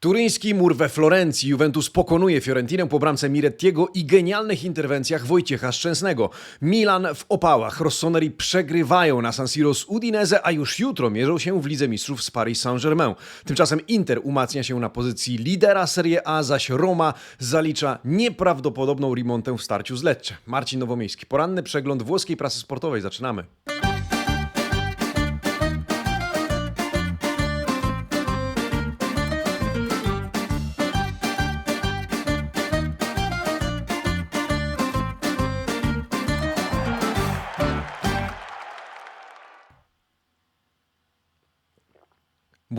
Turyński mur we Florencji. Juventus pokonuje Fiorentinę po bramce Mirettiego i genialnych interwencjach Wojciecha Szczęsnego. Milan w opałach. Rossoneri przegrywają na San Siro z Udinese, a już jutro mierzą się w Lidze Mistrzów z Paris Saint-Germain. Tymczasem Inter umacnia się na pozycji lidera Serie A, zaś Roma zalicza nieprawdopodobną remontę w starciu z Lecce. Marcin Nowomiejski. Poranny przegląd włoskiej prasy sportowej. Zaczynamy.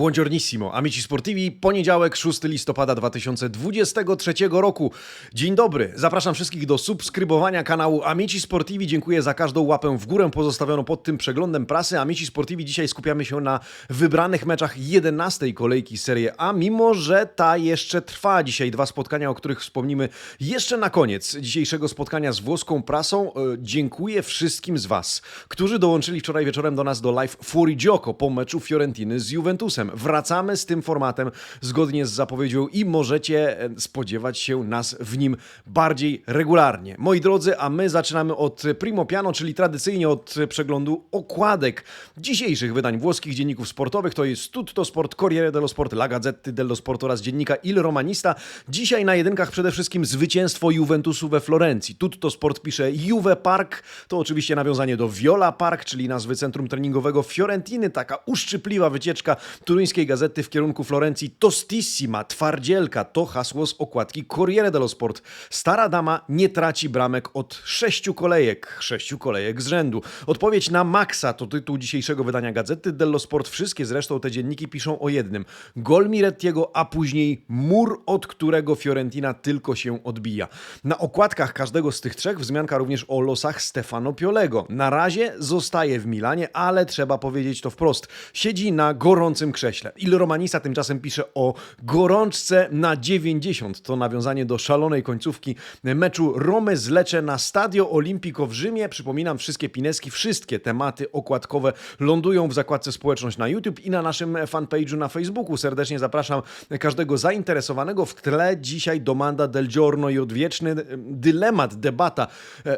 Buongiornissimo, amici sportivi, poniedziałek 6 listopada 2023 roku. Dzień dobry, zapraszam wszystkich do subskrybowania kanału Amici Sportivi. Dziękuję za każdą łapę w górę pozostawioną pod tym przeglądem prasy. Amici Sportivi dzisiaj skupiamy się na wybranych meczach 11 kolejki Serie A, mimo że ta jeszcze trwa. Dzisiaj dwa spotkania, o których wspomnimy jeszcze na koniec dzisiejszego spotkania z włoską prasą. E, Dziękuję wszystkim z Was, którzy dołączyli wczoraj wieczorem do nas do live Fuorigioco po meczu Fiorentiny z Juventusem. Wracamy z tym formatem zgodnie z zapowiedzią i możecie e, spodziewać się nas w nim bardziej regularnie. Moi drodzy, a my zaczynamy od Primo Piano, czyli tradycyjnie od przeglądu okładek dzisiejszych wydań włoskich dzienników sportowych. To jest Tutto Sport, Corriere dello Sport, La Gazzetta dello Sport oraz dziennika Il Romanista. Dzisiaj na jedynkach przede wszystkim zwycięstwo Juventusu we Florencji. Tutto Sport pisze Juve Park, to oczywiście nawiązanie do Viola Park, czyli nazwy centrum treningowego Fiorentiny. Taka uszczypliwa wycieczka turyńskiej gazety w kierunku Florencji. Tostissima, twardzielka, to hasło z okładki Corriere dello Sport. Stara dama nie traci bramek od sześciu kolejek, sześciu kolejek z rzędu. Odpowiedź na Maxa to tytuł dzisiejszego wydania gazety dello Sport. Wszystkie zresztą te dzienniki piszą o jednym. Gol Mirettiego, a później mur, od którego Fiorentina tylko się odbija. Na okładkach każdego z tych trzech wzmianka również o losach Stefano Piolego. Na razie zostaje w Milanie, ale trzeba powiedzieć to wprost. Siedzi na gorącym krześle. Il Romanista tymczasem pisze o gorączce na 90. To nawiązanie do szalonej końcówki meczu Romy z na Stadio Olimpico w Rzymie. Przypominam, wszystkie pineski, wszystkie tematy okładkowe lądują w zakładce społeczność na YouTube i na naszym fanpage'u na Facebooku. Serdecznie zapraszam każdego zainteresowanego. W tle dzisiaj domanda del giorno i odwieczny dylemat, debata.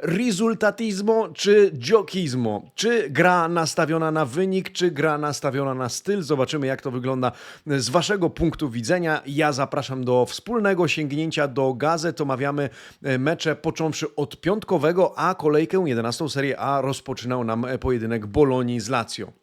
Risultatismo czy giochismo? Czy gra nastawiona na wynik, czy gra nastawiona na styl? Zobaczymy, jak to wygląda z Waszego punktu widzenia. Ja zapraszam do wspólnego sięgnięcia do gazet. Omawiamy e, mecze począwszy od piątkowego, a kolejkę 11 Serie A rozpoczynał nam e, pojedynek Bolonii z Lazio.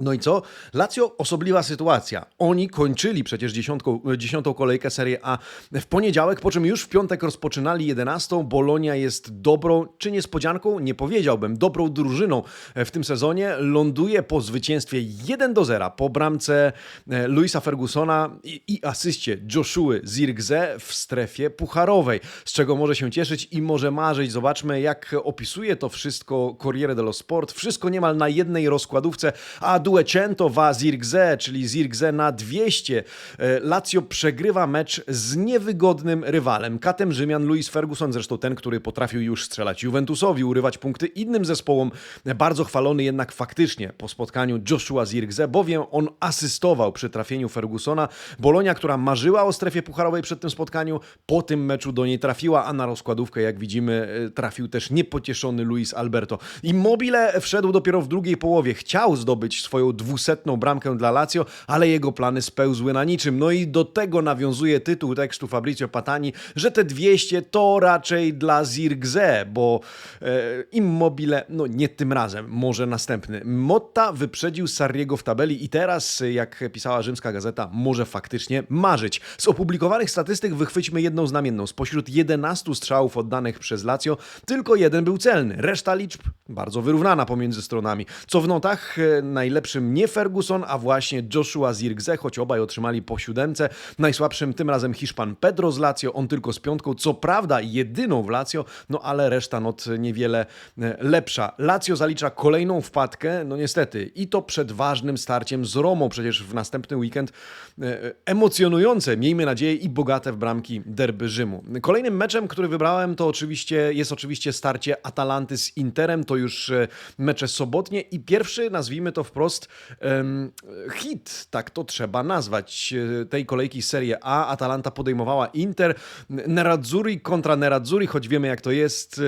No i co? Lazio osobliwa sytuacja. Oni kończyli przecież dziesiątką, dziesiątą kolejkę Serie A w poniedziałek, po czym już w piątek rozpoczynali jedenastą. Bolonia jest dobrą, czy niespodzianką? Nie powiedziałbym. Dobrą drużyną w tym sezonie. Ląduje po zwycięstwie 1 do 0 po bramce e, Luisa Fergusona i, i asyście Joshua Zirgze w strefie pucharowej, z czego może się cieszyć i może marzyć. Zobaczmy, jak opisuje to wszystko Corriere dello Sport. Wszystko niemal na jednej rozkładówce, a Duecento va Zirgze, czyli Zirgze na 200. E, Lazio przegrywa mecz z niewygodnym rywalem. Katem Rzymian Luis Ferguson, zresztą ten, który potrafił już strzelać Juventusowi, urywać punkty innym zespołom. Bardzo chwalony jednak faktycznie po spotkaniu Joshua Zirgze, bowiem on asystował przy trafieniu Fergusona. Bolonia, która marzyła o strefie pucharowej przed tym spotkaniu, po tym meczu do niej trafiła, a na rozkładówkę, jak widzimy, e, trafił też niepocieszony Luis Alberto. Immobile wszedł dopiero w drugiej połowie. Chciał zdobyć swoją dwusetną bramkę dla Lazio, ale jego plany spełzły na niczym. No i do tego nawiązuje tytuł tekstu Fabrizio Patani, że te 200 to raczej dla Zirgze, bo e, Immobile, no nie tym razem, może następny. Motta wyprzedził Sarriego w tabeli i teraz, jak pisała rzymska gazeta, może faktycznie marzyć. Z opublikowanych statystyk wychwyćmy jedną znamienną. Spośród 11 strzałów oddanych przez Lazio, tylko jeden był celny. Reszta liczb bardzo wyrównana pomiędzy stronami. Co w notach, e, najlepszym nie Ferguson, a właśnie Joshua Zirgze, choć obaj otrzymali po siódemce. Najsłabszym tym razem Hiszpan Pedro z Lazio, on tylko z piątką, co prawda jedyną w Lazio, no ale reszta not niewiele e, lepsza. Lazio zalicza kolejną wpadkę, no niestety, i to przed ważnym starciem z Romą, przecież w następny weekend e, emocjonujące, miejmy nadzieję, i bogate w bramki derby Rzymu. Kolejnym meczem, który wybrałem, to oczywiście jest oczywiście starcie Atalanty z Interem, to już e, mecze sobotnie i pierwszy, nazwijmy to wprost, wprost hit, tak to trzeba nazwać, e, tej kolejki Serie A. Atalanta podejmowała Inter, Nerazzurri kontra Nerazzurri, choć wiemy jak to jest,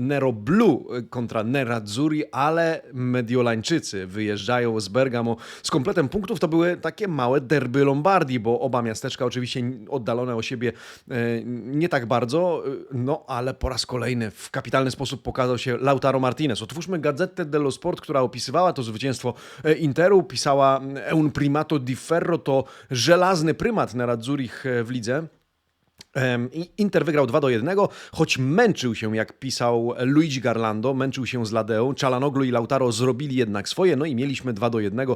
Nero Blue kontra Nerazzurri, ale Mediolańczycy wyjeżdżają z Bergamo z kompletem punktów. To były takie małe derby Lombardii, bo oba miasteczka oczywiście oddalone o siebie e, nie tak bardzo, e, no ale po raz kolejny w kapitalny sposób pokazał się Lautaro Martinez. Otwórzmy Gazetę dello Sport, która opisywała to zwycięstwo Interu, pisała "È un primato di ferro, to żelazny prymat Nerazzurich e, w lidze. Inter wygrał 2 do 1, choć męczył się, jak pisał Luigi Garlando, męczył się z Ladeą. Czalanoglu i Lautaro zrobili jednak swoje, no i mieliśmy 2 do 1,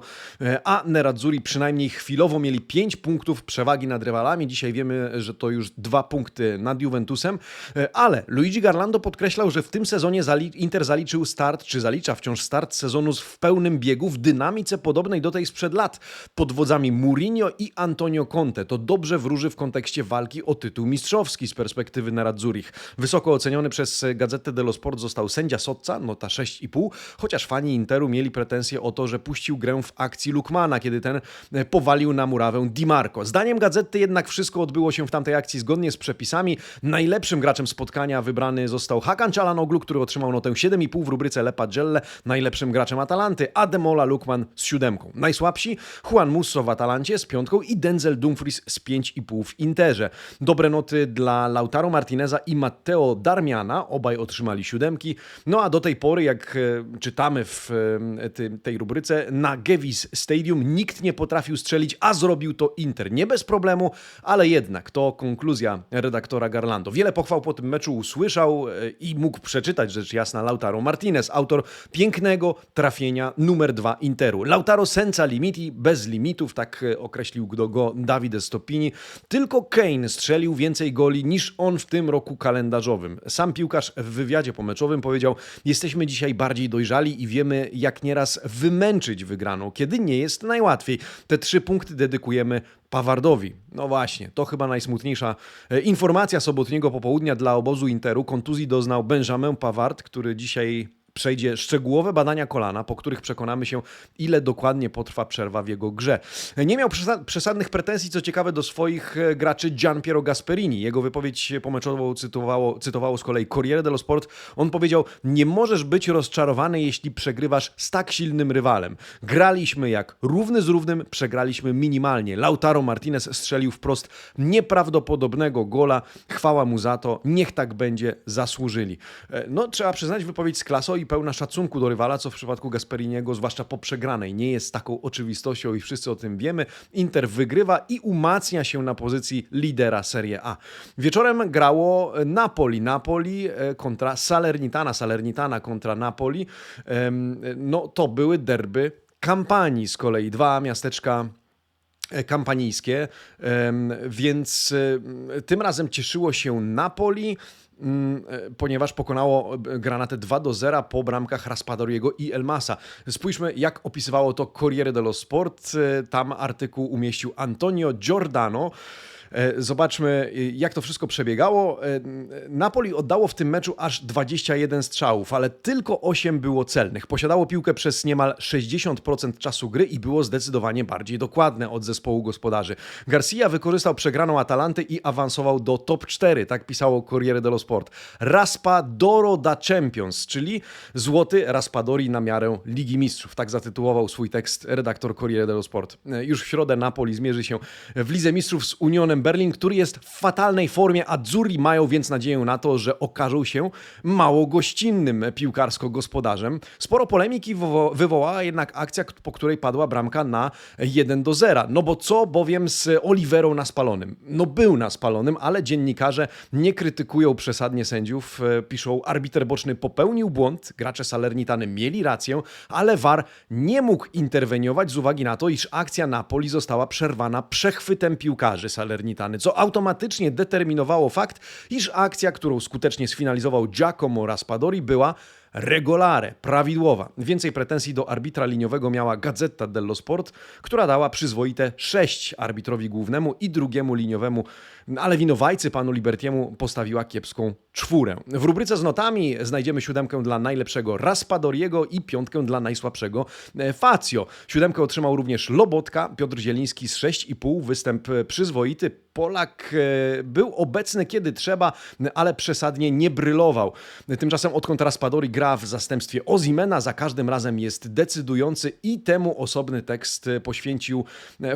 e, a Nerazzurri przynajmniej chwilowo mieli 5 punktów przewagi nad rywalami. Dzisiaj wiemy, że to już 2 punkty nad Juventusem, E, ale Luigi Garlando podkreślał, że w tym sezonie Inter zaliczył start, czy zalicza wciąż start sezonu w pełnym biegu, w dynamice podobnej do tej sprzed lat, pod wodzami Mourinho i Antonio Conte. To dobrze wróży w kontekście walki o tytuł mistrzowski z perspektywy Nerazzurich. Wysoko oceniony przez Gazetę dello Sport został sędzia Sotca, nota 6,5, chociaż fani Interu mieli pretensje o to, że puścił grę w akcji Lukmana, kiedy ten e, powalił na murawę Di Marco. Zdaniem Gazety jednak wszystko odbyło się w tamtej akcji zgodnie z przepisami. Najlepszym graczem spotkania wybrany został Hakan Çalhanoğlu, który otrzymał notę 7,5 w rubryce Le Pagelle, najlepszym graczem Atalanty, a Lukman z siódemką. Najsłabsi Juan Musso w Atalancie z piątką i Denzel Dumfries z 5,5 w Interze. Dobre noty dla Lautaro Martineza i Matteo Darmiana, obaj otrzymali siódemki. No a do tej pory, jak e, czytamy w e, tej rubryce, na Gevis Stadium nikt nie potrafił strzelić, a zrobił to Inter. Nie bez problemu, ale jednak to konkluzja redaktora Garlando. Wiele pochwał po tym meczu usłyszał e, i mógł przeczytać, rzecz jasna, Lautaro Martinez, autor pięknego trafienia numer dwa Interu. Lautaro senza limiti, bez limitów, tak określił go, Davide Stoppini. Tylko Kane strzelił więcej goli niż on w tym roku kalendarzowym. Sam piłkarz w wywiadzie pomeczowym powiedział: Jesteśmy dzisiaj bardziej dojrzali i wiemy, jak nieraz wymęczyć wygraną, kiedy nie jest najłatwiej. Te trzy punkty dedykujemy Pawardowi. No właśnie, to chyba najsmutniejsza e, informacja sobotniego popołudnia dla obozu Interu. Kontuzji doznał Benjamin Pavard, który dzisiaj przejdzie szczegółowe badania kolana, po których przekonamy się, ile dokładnie potrwa przerwa w jego grze. Nie miał przesa- przesadnych pretensji, co ciekawe, do swoich e, graczy Gian Piero Gasperini. Jego wypowiedź pomeczową cytowało, cytowało z kolei Corriere dello Sport. On powiedział, nie możesz być rozczarowany, jeśli przegrywasz z tak silnym rywalem. Graliśmy jak równy z równym, przegraliśmy minimalnie. Lautaro Martinez strzelił wprost nieprawdopodobnego gola. Chwała mu za to. Niech tak będzie, zasłużyli. E, No, trzeba przyznać, wypowiedź z klasą i pełna szacunku do rywala, co w przypadku Gasperiniego, zwłaszcza po przegranej, nie jest taką oczywistością i wszyscy o tym wiemy. Inter wygrywa i umacnia się na pozycji lidera Serie A. Wieczorem grało Napoli. Napoli e, kontra Salernitana. Salernitana kontra Napoli. Em, No, to były derby kampanii z kolei. Dwa miasteczka e, kampanijskie, em, więc e, tym razem cieszyło się Napoli, mm, e, ponieważ pokonało e, Granatę 2 do 0 po bramkach Raspadoriego i Elmasa. Spójrzmy, jak opisywało to Corriere dello Sport. E, Tam artykuł umieścił Antonio Giordano. E, Zobaczmy, e, jak to wszystko przebiegało. E, Napoli oddało w tym meczu aż 21 strzałów, ale tylko 8 było celnych. Posiadało piłkę przez niemal 60% czasu gry i było zdecydowanie bardziej dokładne od zespołu gospodarzy. Garcia wykorzystał przegraną Atalantę i awansował do top 4, tak pisało Corriere dello Sport. Raspadoro da Champions, czyli złoty Raspadori na miarę Ligi Mistrzów. Tak zatytułował swój tekst redaktor Corriere dello Sport. Już w środę Napoli zmierzy się w Lidze Mistrzów z Unionem Berlin, który jest w fatalnej formie. Azzurri mają więc nadzieję na to, że okażą się mało gościnnym piłkarsko-gospodarzem. Sporo polemiki wywo- wywołała jednak akcja, po której padła bramka na 1 do 0. No bo co bowiem z Oliverą na spalonym? No był na spalonym, ale dziennikarze nie krytykują przesadnie sędziów. E, Piszą, arbiter boczny popełnił błąd, gracze Salernitany mieli rację, ale VAR nie mógł interweniować z uwagi na to, iż akcja Napoli została przerwana przechwytem piłkarzy Salernitany, co automatycznie determinowało fakt, iż akcja, którą skutecznie sfinalizował Giacomo Raspadori była regolare, prawidłowa. Więcej pretensji do arbitra liniowego miała Gazzetta dello Sport, która dała przyzwoite 6 arbitrowi głównemu i drugiemu liniowemu, ale winowajcy panu Libertiemu postawiła kiepską czwórę. W rubryce z notami znajdziemy siódemkę dla najlepszego Raspadoriego i piątkę dla najsłabszego e, Facio. Siódemkę otrzymał również Lobotka, Piotr Zieliński z 6,5, występ e, przyzwoity. Polak e, był obecny kiedy trzeba, ale przesadnie nie brylował. Tymczasem odkąd Raspadori gra w zastępstwie Ozimena, za każdym razem jest decydujący i temu osobny tekst poświęcił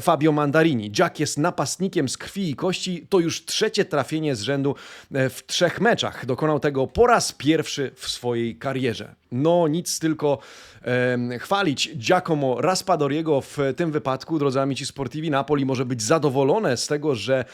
Fabio Mandarini. Jack jest napastnikiem z krwi i kości, to już trzecie trafienie z rzędu w trzech meczach. Dokonał tego po raz pierwszy w swojej karierze. No nic tylko e, chwalić Giacomo Raspadoriego w tym wypadku, drodzy amici sportivi, Napoli może być zadowolone z tego, że e,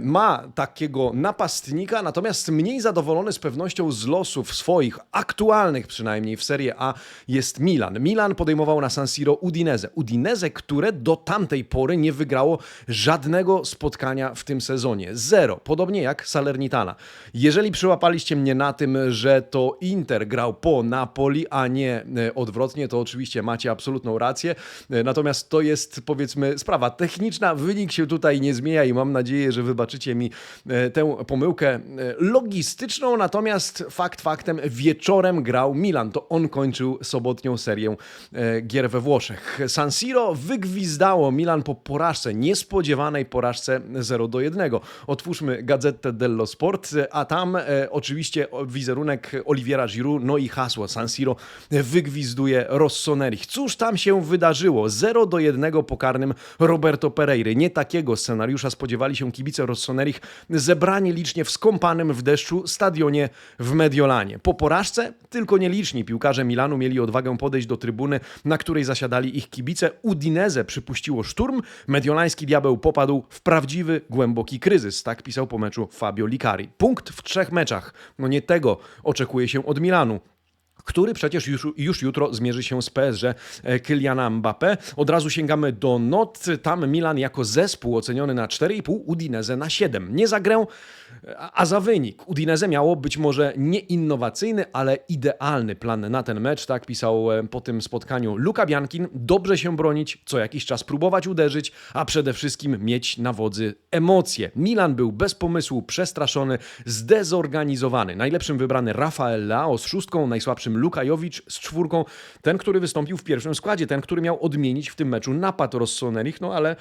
ma takiego napastnika, natomiast mniej zadowolony z pewnością z losów swoich, aktualnych przynajmniej w Serie A jest Milan. Milan podejmował na San Siro Udinese. Udinese, które do tamtej pory nie wygrało żadnego spotkania w tym sezonie. Zero. Podobnie jak Salernitana. Jeżeli przyłapaliście mnie na tym, że to Inter grał po Napoli, a nie e, odwrotnie, to oczywiście macie absolutną rację. E, Natomiast to jest powiedzmy sprawa techniczna. Wynik się tutaj nie zmienia i mam nadzieję, że wybaczycie mi e, tę pomyłkę e, logistyczną. Natomiast fakt faktem wieczorem grał Milan. To on kończył sobotnią serię e, gier we Włoszech. San Siro wygwizdało Milan po porażce, niespodziewanej porażce 0 do 1. Otwórzmy Gazetę dello Sport, a tam oczywiście wizerunek Oliviera Giroud, no i hasło San Siro wygwizduje Rossoneri. Cóż tam się wydarzyło? 0 do 1 po karnym Roberto Pereiry. Nie takiego scenariusza spodziewali się kibice Rossonerich zebrani licznie w skąpanym w deszczu stadionie w Mediolanie. Po porażce tylko nieliczni piłkarze Milanu mieli odwagę podejść do trybuny, na której zasiadali ich kibice. Udinese przypuściło szturm, mediolański diabeł popadł w prawdziwy, głęboki kryzys. Tak pisał po meczu Fabio Licari. Punkt w trzech meczach. No nie tego oczekuje się od Milanu który przecież już, już jutro zmierzy się z PSG e, Kyliana Mbappé. Od razu sięgamy do not. Tam Milan jako zespół oceniony na 4,5, Udinese na 7. Nie za grę, a za wynik. Udinese miało być może nie innowacyjny, ale idealny plan na ten mecz. Tak pisał e, po tym spotkaniu Luka Biankin. Dobrze się bronić, co jakiś czas próbować uderzyć, a przede wszystkim mieć na wodzy emocje. Milan był bez pomysłu, przestraszony, zdezorganizowany. Najlepszym wybrany Rafael Leao z szóstką, najsłabszym Lukajowicz z czwórką. Ten, który wystąpił w pierwszym składzie, ten, który miał odmienić w tym meczu napad Rossonerich, no ale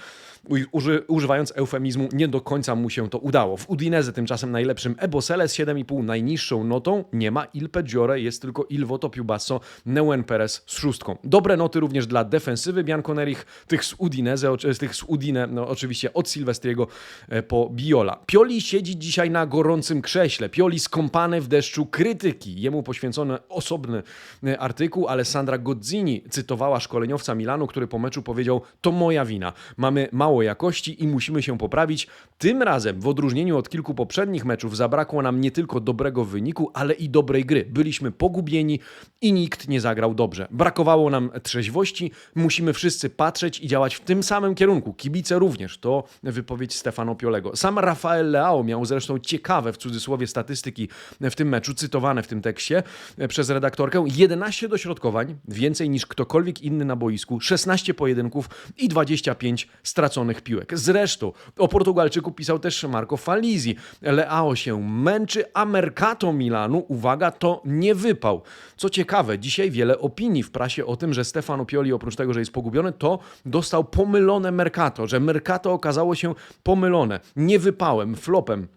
uży, używając eufemizmu nie do końca mu się to udało. W Udinese tymczasem najlepszym Ebosele z 7,5 najniższą notą nie ma Il Peggiore, jest tylko Il Voto Più Basso, Neuen Perez z szóstką. Dobre noty również dla defensywy Bianconerich, tych z Udinese, oczy- tych z Udine, no oczywiście od Silvestriego e, po Biola. Pioli siedzi dzisiaj na gorącym krześle. Pioli skąpany w deszczu krytyki. Jemu poświęcony osobny e, artykuł. Alessandra Gozzini cytowała szkoleniowca Milanu, który po meczu powiedział: To moja wina. Mamy mało jakości i musimy się poprawić. Tym razem, w odróżnieniu od kilku poprzednich meczów, zabrakło nam nie tylko dobrego wyniku, ale i dobrej gry. Byliśmy pogubieni i nikt nie zagrał dobrze. Brakowało nam trzeźwości. Musimy wszyscy patrzeć i działać w tym samym kierunku. Kibice również. To wypowiedź Stefano Piolego. Sam Rafael Leao miał zresztą ciekawe w cudzysłowie statystyki w tym meczu, cytowane w tym tekście przez redaktorkę. 11 dośrodkowań, więcej niż ktokolwiek inny na boisku, 16 pojedynków i 25 straconych piłek. Zresztą o Portugalczyku pisał też Marco Falizi. Leao się męczy, a Mercato Milanu, uwaga, to nie wypał. Co ciekawe, dzisiaj wiele opinii w prasie o tym, że Stefano Pioli oprócz tego, że jest pogubiony, to dostał pomylone Mercato, że Mercato okazało się pomylone, nie wypałem, flopem.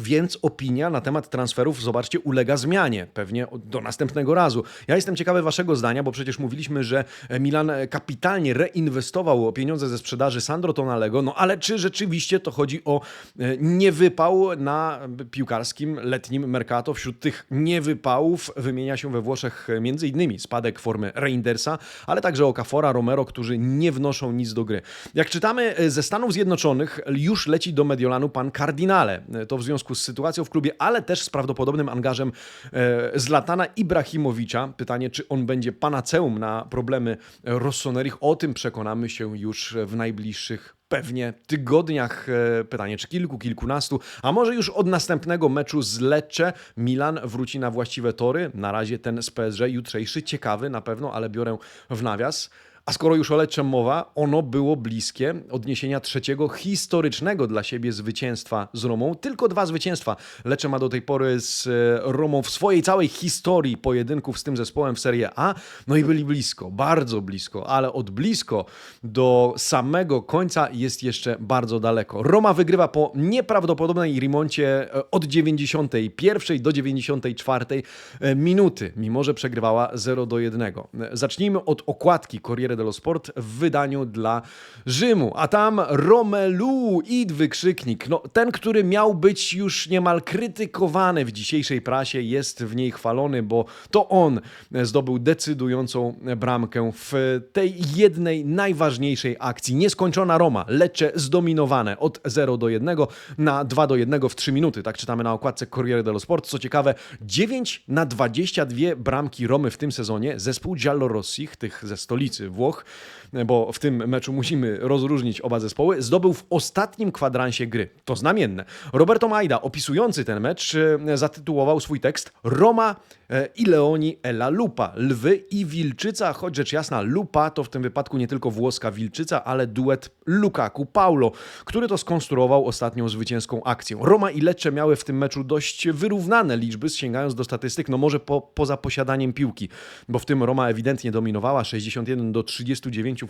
Więc opinia na temat transferów, zobaczcie, ulega zmianie. Pewnie do następnego razu. Ja jestem ciekawy Waszego zdania, bo przecież mówiliśmy, że Milan kapitalnie reinwestował pieniądze ze sprzedaży Sandro Tonalego. No ale czy rzeczywiście to chodzi o e, niewypał na piłkarskim letnim Mercato? Wśród tych niewypałów wymienia się we Włoszech innymi spadek formy Reindersa, ale także Okafora, Romero, którzy nie wnoszą nic do gry. Jak czytamy e, ze Stanów Zjednoczonych, już leci do Mediolanu pan Cardinale. E, To w związku z sytuacją w klubie, ale też z prawdopodobnym angażem e, Zlatana Ibrahimowicza. Pytanie, czy on będzie panaceum na problemy Rossonerich. O tym przekonamy się już w najbliższych pewnie tygodniach, e, pytanie czy kilku, kilkunastu, a może już od następnego meczu z Lecce Milan wróci na właściwe tory. Na razie ten z PSG jutrzejszy, ciekawy na pewno, ale biorę w nawias. A skoro już o Lecce mowa, ono było bliskie odniesienia trzeciego historycznego dla siebie zwycięstwa z Romą. Tylko dwa zwycięstwa Lecce ma do tej pory z e, Romą w swojej całej historii pojedynków z tym zespołem w Serie A. No i byli blisko, bardzo blisko, ale od blisko do samego końca jest jeszcze bardzo daleko. Roma wygrywa po nieprawdopodobnej remoncie e, od 91 do 94 e, minuty, mimo że przegrywała 0 do 1. E, Zacznijmy od okładki Corriere dello Sport w wydaniu dla Rzymu, a tam Romelu i wykrzyknik. No, ten, który miał być już niemal krytykowany w dzisiejszej prasie, jest w niej chwalony, bo to on zdobył decydującą bramkę w tej jednej najważniejszej akcji. Nieskończona Roma, Lecce zdominowane od 0 do 1 na 2 do 1 w 3 minuty. Tak czytamy na okładce Corriere dello Sport. Co ciekawe, 9 na 22 bramki Romy w tym sezonie. Zespół Giallorossich, tych ze stolicy Włoch, Kópavog bo w tym meczu musimy rozróżnić oba zespoły, zdobył w ostatnim kwadransie gry. To znamienne. Roberto Maida, opisujący ten mecz, e, zatytułował swój tekst Roma e, i Leoni e la Lupa. Lwy i Wilczyca, choć rzecz jasna, Lupa to w tym wypadku nie tylko włoska Wilczyca, ale duet Lukaku-Paulo, który to skonstruował ostatnią zwycięską akcję. Roma i Lecce miały w tym meczu dość wyrównane liczby, sięgając do statystyk, no może po, poza posiadaniem piłki, bo w tym Roma ewidentnie dominowała 61 do 39%,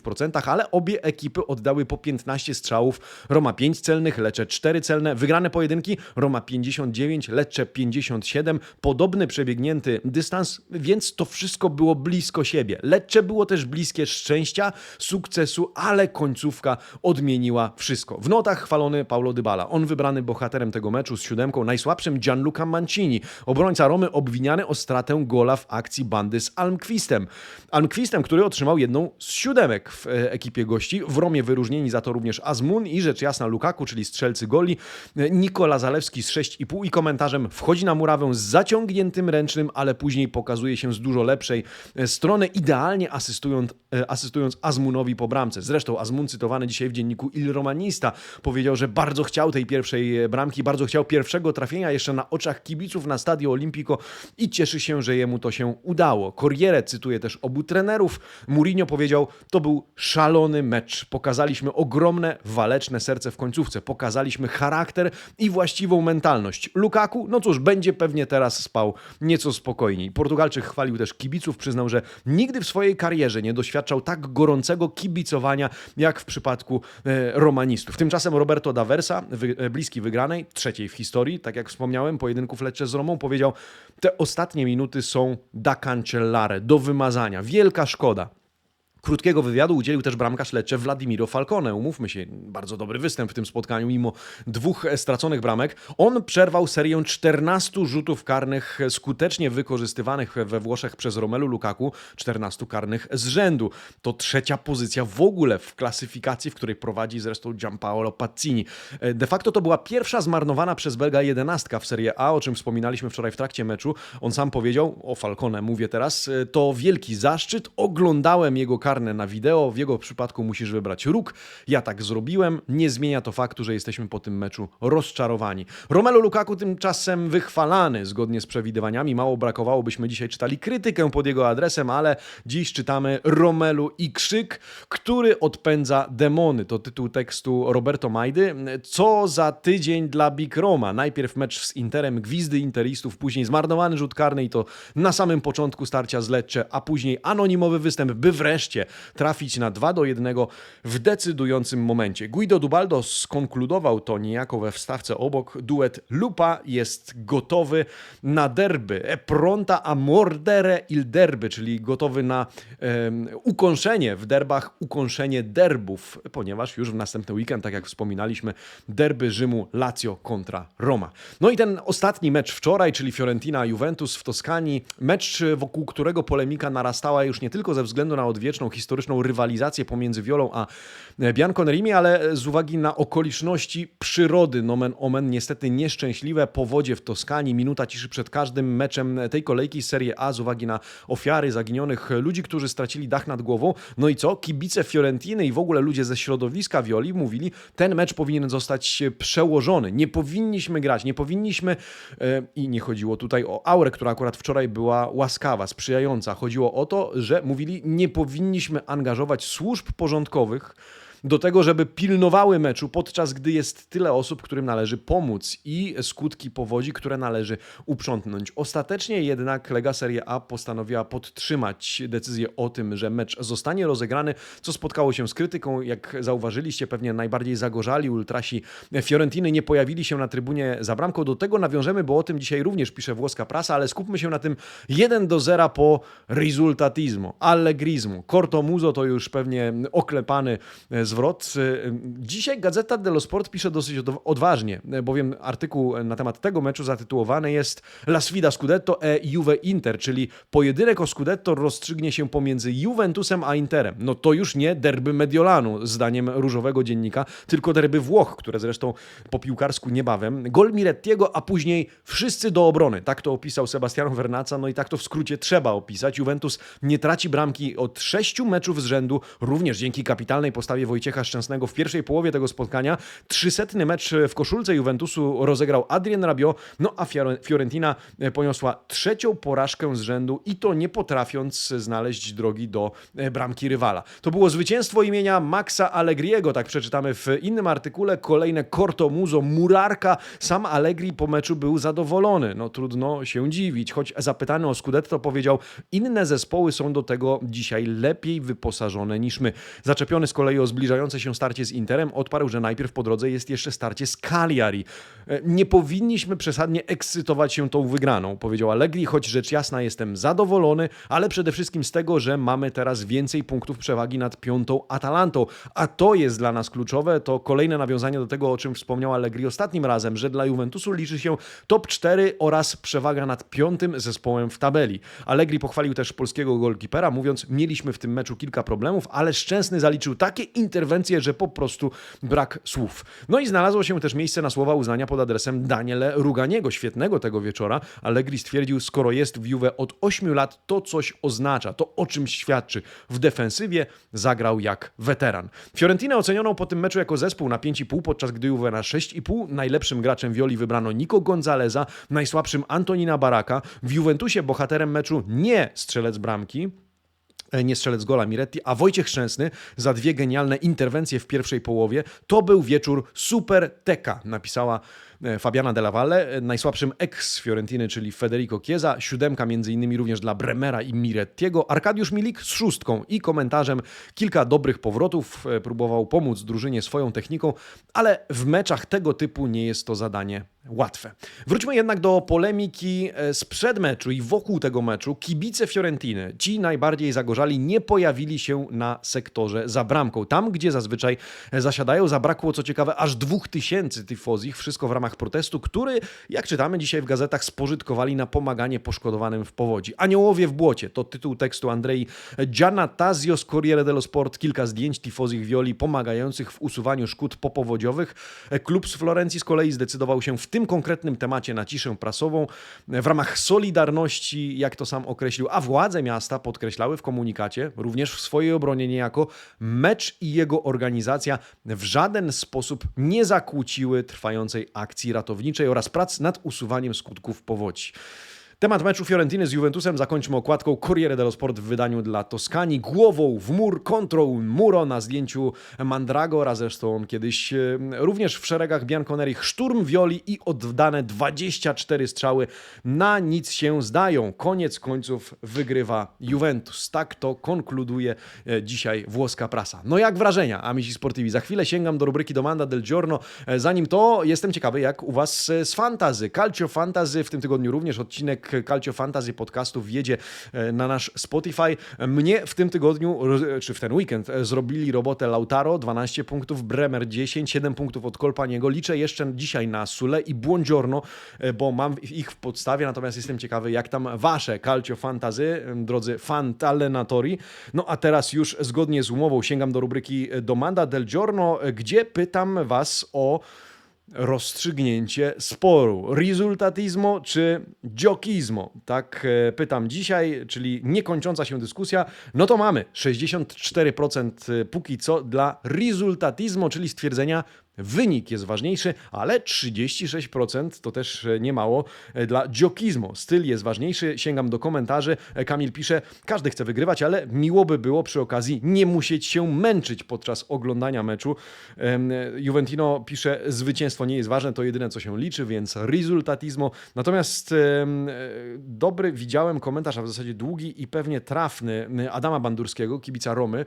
ale obie ekipy oddały po 15 strzałów. Roma 5 celnych, Lecce 4 celne. Wygrane pojedynki Roma 59, Lecce 57. Podobny przebiegnięty dystans, więc to wszystko było blisko siebie. Lecce było też bliskie szczęścia, sukcesu, ale końcówka odmieniła wszystko. W notach chwalony Paulo Dybala. On wybrany bohaterem tego meczu z siódemką, najsłabszym Gianluca Mancini. Obrońca Romy obwiniany o stratę gola w akcji bandy z Almquistem. Almquistem, który otrzymał jedną z siódemek w e, ekipie gości. W Romie wyróżnieni za to również Azmun i rzecz jasna Lukaku, czyli strzelcy goli. E, Nikola Zalewski z 6,5 i komentarzem wchodzi na murawę z zaciągniętym ręcznym, ale później pokazuje się z dużo lepszej e, strony, idealnie asystując, asystując Azmunowi po bramce. Zresztą Azmun cytowany dzisiaj w dzienniku Il Romanista powiedział, że bardzo chciał tej pierwszej bramki, bardzo chciał pierwszego trafienia jeszcze na oczach kibiców na Stadio Olimpico i cieszy się, że jemu to się udało. Corriere cytuje też obu trenerów. Mourinho powiedział, to był szalony mecz. Pokazaliśmy ogromne, waleczne serce w końcówce. Pokazaliśmy charakter i właściwą mentalność. Lukaku, no cóż, będzie pewnie teraz spał nieco spokojniej. Portugalczyk chwalił też kibiców, przyznał, że nigdy w swojej karierze nie doświadczał tak gorącego kibicowania, jak w przypadku e, romanistów. Tymczasem Roberto Daversa, e, bliski wygranej, trzeciej w historii, tak jak wspomniałem, pojedynków Lecce z Romą, powiedział, te ostatnie minuty są da cancellare, do wymazania. Wielka szkoda. Krótkiego wywiadu udzielił też bramkarz Lecce Wladimiro Falcone. Umówmy się, bardzo dobry występ w tym spotkaniu, mimo dwóch e, straconych bramek. On przerwał serię 14 rzutów karnych skutecznie wykorzystywanych we Włoszech przez Romelu Lukaku, 14 karnych z rzędu. To trzecia pozycja w ogóle w klasyfikacji, w której prowadzi zresztą Gianpaolo Pazzini. E, De facto to była pierwsza zmarnowana przez Belga jedenastka w Serie A, o czym wspominaliśmy wczoraj w trakcie meczu. On sam powiedział, o Falcone mówię teraz, e, to wielki zaszczyt, oglądałem jego na wideo, w jego przypadku musisz wybrać róg. Ja tak zrobiłem, nie zmienia to faktu, że jesteśmy po tym meczu rozczarowani. Romelu Lukaku tymczasem wychwalany, zgodnie z przewidywaniami, mało brakowało, byśmy dzisiaj czytali krytykę pod jego adresem, ale dziś czytamy Romelu i krzyk, który odpędza demony. To tytuł tekstu Roberto Majdy. Co za tydzień dla Big Roma. Najpierw mecz z Interem, gwizdy interistów, później zmarnowany rzut karny i to na samym początku starcia z Lecce, a później anonimowy występ, by wreszcie trafić na 2 do 1 w decydującym momencie. Guido Dubaldo skonkludował to niejako we wstawce obok. Duet Lupa jest gotowy na derby. E pronta a mordere il derby, czyli gotowy na em, ukończenie w derbach, ukończenie derbów, ponieważ już w następny weekend, tak jak wspominaliśmy, derby Rzymu Lazio kontra Roma. No i ten ostatni mecz wczoraj, czyli Fiorentina-Juventus w Toskanii, mecz wokół którego polemika narastała już nie tylko ze względu na odwieczną historyczną rywalizację pomiędzy Violą a e, Bianconerimi, ale z uwagi na okoliczności przyrody, nomen omen, niestety nieszczęśliwe, powodzie w Toskanii, minuta ciszy przed każdym meczem tej kolejki Serie A z uwagi na ofiary zaginionych ludzi, którzy stracili dach nad głową. No i co? Kibice Fiorentiny i w ogóle ludzie ze środowiska Violi mówili, ten mecz powinien zostać przełożony. Nie powinniśmy grać, nie powinniśmy e, i nie chodziło tutaj o aurę, która akurat wczoraj była łaskawa, sprzyjająca. Chodziło o to, że mówili, nie powinniśmy angażować służb porządkowych do tego, żeby pilnowały meczu, podczas gdy jest tyle osób, którym należy pomóc i skutki powodzi, które należy uprzątnąć. Ostatecznie jednak Lega Serie A postanowiła podtrzymać decyzję o tym, że mecz zostanie rozegrany, co spotkało się z krytyką. Jak zauważyliście, pewnie najbardziej zagorzali ultrasi Fiorentiny nie pojawili się na trybunie za bramką. Do tego nawiążemy, bo o tym dzisiaj również pisze włoska prasa, ale skupmy się na tym 1 do 0 po risultatismo, allegrismo. Corto Muso to już pewnie oklepany z zwrot. Dzisiaj Gazeta dello Sport pisze dosyć odważnie, bowiem artykuł na temat tego meczu zatytułowany jest La sfida Scudetto e Juve Inter, czyli pojedynek o Scudetto rozstrzygnie się pomiędzy Juventusem a Interem. No to już nie derby Mediolanu, zdaniem różowego dziennika, tylko derby Włoch, które zresztą po piłkarsku niebawem. Gol Mirettiego, a później wszyscy do obrony. Tak to opisał Sebastiano Vernaca, no i tak to w skrócie trzeba opisać. Juventus nie traci bramki od sześciu meczów z rzędu, również dzięki kapitalnej postawie Wojciecha Wojciecha Szczęsnego w pierwszej połowie tego spotkania. Trzysetny mecz w koszulce Juventusu rozegrał Adrien Rabiot, no a Fiorentina poniosła trzecią porażkę z rzędu i to nie potrafiąc znaleźć drogi do e, bramki rywala. To było zwycięstwo imienia Maxa Allegriego, tak przeczytamy w innym artykule. Kolejne Corto Muzo, Murarka. Sam Allegri po meczu był zadowolony. No trudno się dziwić, choć zapytany o Scudetto powiedział, inne zespoły są do tego dzisiaj lepiej wyposażone niż my. Zaczepiony z kolei o zbliżające zbliżające się starcie z Interem, odparł, że najpierw po drodze jest jeszcze starcie z Cagliari. E, nie powinniśmy przesadnie ekscytować się tą wygraną, powiedział Allegri, choć rzecz jasna jestem zadowolony, ale przede wszystkim z tego, że mamy teraz więcej punktów przewagi nad piątą Atalantą, a to jest dla nas kluczowe, to kolejne nawiązanie do tego, o czym wspomniał Allegri ostatnim razem, że dla Juventusu liczy się top 4 oraz przewaga nad piątym zespołem w tabeli. Allegri pochwalił też polskiego golkipera, mówiąc, mieliśmy w tym meczu kilka problemów, ale Szczęsny zaliczył takie interwencje, interwencje, że po prostu brak słów. No i znalazło się też miejsce na słowa uznania pod adresem Daniele Ruganiego, świetnego tego wieczora. Allegri stwierdził, skoro jest w Juve od 8 lat, to coś oznacza, to o czymś świadczy. W defensywie zagrał jak weteran. Fiorentinę oceniono po tym meczu jako zespół na 5,5, podczas gdy Juve na 6,5. Najlepszym graczem Violi wybrano Nico Gonzaleza, najsłabszym Antonina Baraka. W Juventusie bohaterem meczu nie strzelec bramki, nie strzelec gola Miretti, a Wojciech Szczęsny za dwie genialne interwencje w pierwszej połowie. To był wieczór super teka, napisała e, Fabiana Della Valle, e, najsłabszym ex Fiorentiny, czyli Federico Chiesa, siódemka innymi również dla Bremera i Mirettiego, Arkadiusz Milik z szóstką i komentarzem kilka dobrych powrotów, próbował pomóc drużynie swoją techniką, ale w meczach tego typu nie jest to zadanie łatwe. Wróćmy jednak do polemiki e, sprzed meczu i wokół tego meczu. Kibice Fiorentiny, ci najbardziej zagorzali, nie pojawili się na sektorze za bramką. Tam, gdzie zazwyczaj e, zasiadają, zabrakło co ciekawe aż dwóch tysięcy tyfozich. Wszystko w ramach protestu, który, jak czytamy dzisiaj w gazetach, spożytkowali na pomaganie poszkodowanym w powodzi. Aniołowie w błocie to tytuł tekstu Andrei Giannatazio z Corriere dello Sport. Kilka zdjęć tifozich Violi pomagających w usuwaniu szkód popowodziowych. Klub z Florencji z kolei zdecydował się w tym konkretnym temacie na ciszę prasową w ramach solidarności, jak to sam określił, a władze miasta podkreślały w komunikacie, również w swojej obronie niejako, mecz i jego organizacja w żaden sposób nie zakłóciły trwającej akcji ratowniczej oraz prac nad usuwaniem skutków powodzi. Temat meczu Fiorentiny z Juventusem zakończmy okładką Corriere dello Sport w wydaniu dla Toskanii. Głową w mur, kontrą Muro na zdjęciu Mandrago, zresztą on kiedyś e, również w szeregach Bianconeri. Szturm Violi i oddane 24 strzały na nic się zdają. Koniec końców wygrywa Juventus. Tak to konkluduje e, dzisiaj włoska prasa. No jak wrażenia, amici sportivi? Za chwilę sięgam do rubryki Domanda del Giorno. E, zanim to, jestem ciekawy jak u Was z fantazy. Calcio Fantazy w tym tygodniu również odcinek Calcio Fantasy podcastów jedzie e, na nasz Spotify. Mnie w tym tygodniu, roz- czy w ten weekend, e, zrobili robotę Lautaro, 12 punktów, Bremer 10, 7 punktów od Kolpaniego. Liczę jeszcze dzisiaj na Sule i Buongiorno, e, bo mam ich w podstawie, natomiast jestem ciekawy, jak tam wasze Calcio Fantasy, drodzy fantalenatori. No a teraz już zgodnie z umową sięgam do rubryki Domanda del Giorno, e, gdzie pytam was o rozstrzygnięcie sporu. Risultatismo czy giochismo? Tak e, pytam dzisiaj, czyli niekończąca się dyskusja. No to mamy 64% póki co dla risultatismo, czyli stwierdzenia Wynik jest ważniejszy, ale 36% to też nie mało e, dla giochismo. Styl jest ważniejszy. Sięgam do komentarzy. E, Kamil pisze: Każdy chce wygrywać, ale miło by było przy okazji nie musieć się męczyć podczas oglądania meczu. Juventino pisze: Zwycięstwo nie jest ważne, to jedyne co się liczy, więc risultatismo. Natomiast e, dobry widziałem komentarz, a w zasadzie długi i pewnie trafny Adama Bandurskiego, kibica Romy.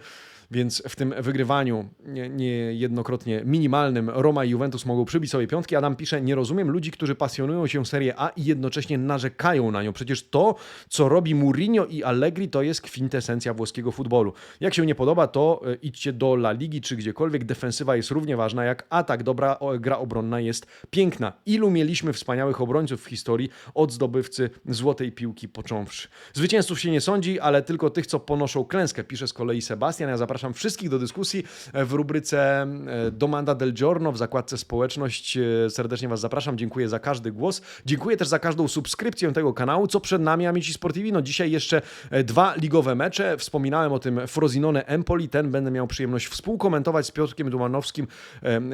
Więc w tym wygrywaniu nie- niejednokrotnie minimalnym Roma i Juventus mogą przybić sobie piątki. Adam pisze, nie rozumiem ludzi, którzy pasjonują się Serie A i jednocześnie narzekają na nią. Przecież to, co robi Mourinho i Allegri, to jest kwintesencja włoskiego futbolu. Jak się nie podoba, to e, idźcie do La Ligi czy gdziekolwiek. Defensywa jest równie ważna jak atak. Dobra gra obronna jest piękna. Ilu mieliśmy wspaniałych obrońców w historii od zdobywcy złotej piłki począwszy. Zwycięzców się nie sądzi, ale tylko tych, co ponoszą klęskę, pisze z kolei Sebastian. Ja zapraszam wszystkich do dyskusji e, w rubryce e, Domanda del Giorno w zakładce społeczność. E, Serdecznie Was zapraszam. Dziękuję za każdy głos. Dziękuję też za każdą subskrypcję tego kanału. Co przed nami, Amici Sportivi? No dzisiaj jeszcze dwa ligowe mecze. Wspominałem o tym Frosinone Empoli. Ten będę miał przyjemność współkomentować z Piotrkiem Dumanowskim.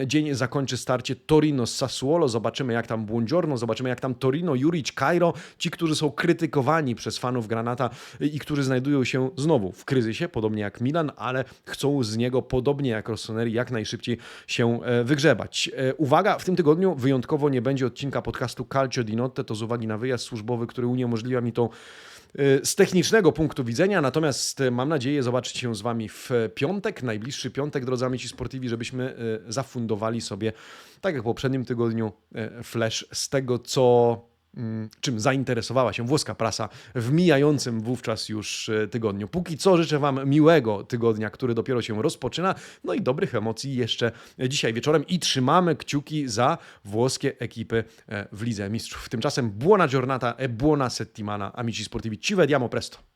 Dzień zakończy starcie Torino z Sassuolo. Zobaczymy jak tam Buongiorno, zobaczymy jak tam Torino, Juric, Cairo. Ci, którzy są krytykowani przez fanów Granata i którzy znajdują się znowu w kryzysie, podobnie jak Milan, ale chcą z niego, podobnie jak Rossoneri, jak najszybciej się e, wygrzebać. E, Uwaga, w tym tygodniu wyjątkowo nie będzie odcinka podcastu Calcio di Notte, to z uwagi na wyjazd służbowy, który uniemożliwia mi tą e, z technicznego punktu widzenia, natomiast mam nadzieję zobaczyć się z Wami w piątek, najbliższy piątek, drodzy amici sportivi, żebyśmy zafundowali sobie, tak jak w poprzednim tygodniu, flash z tego, co czym zainteresowała się włoska prasa w mijającym wówczas już e, tygodniu. Póki co życzę Wam miłego tygodnia, który dopiero się rozpoczyna, no i dobrych emocji jeszcze dzisiaj wieczorem i trzymamy kciuki za włoskie ekipy e, w Lidze Mistrzów. Tymczasem buona giornata e buona settimana, amici sportivi. Ci vediamo presto.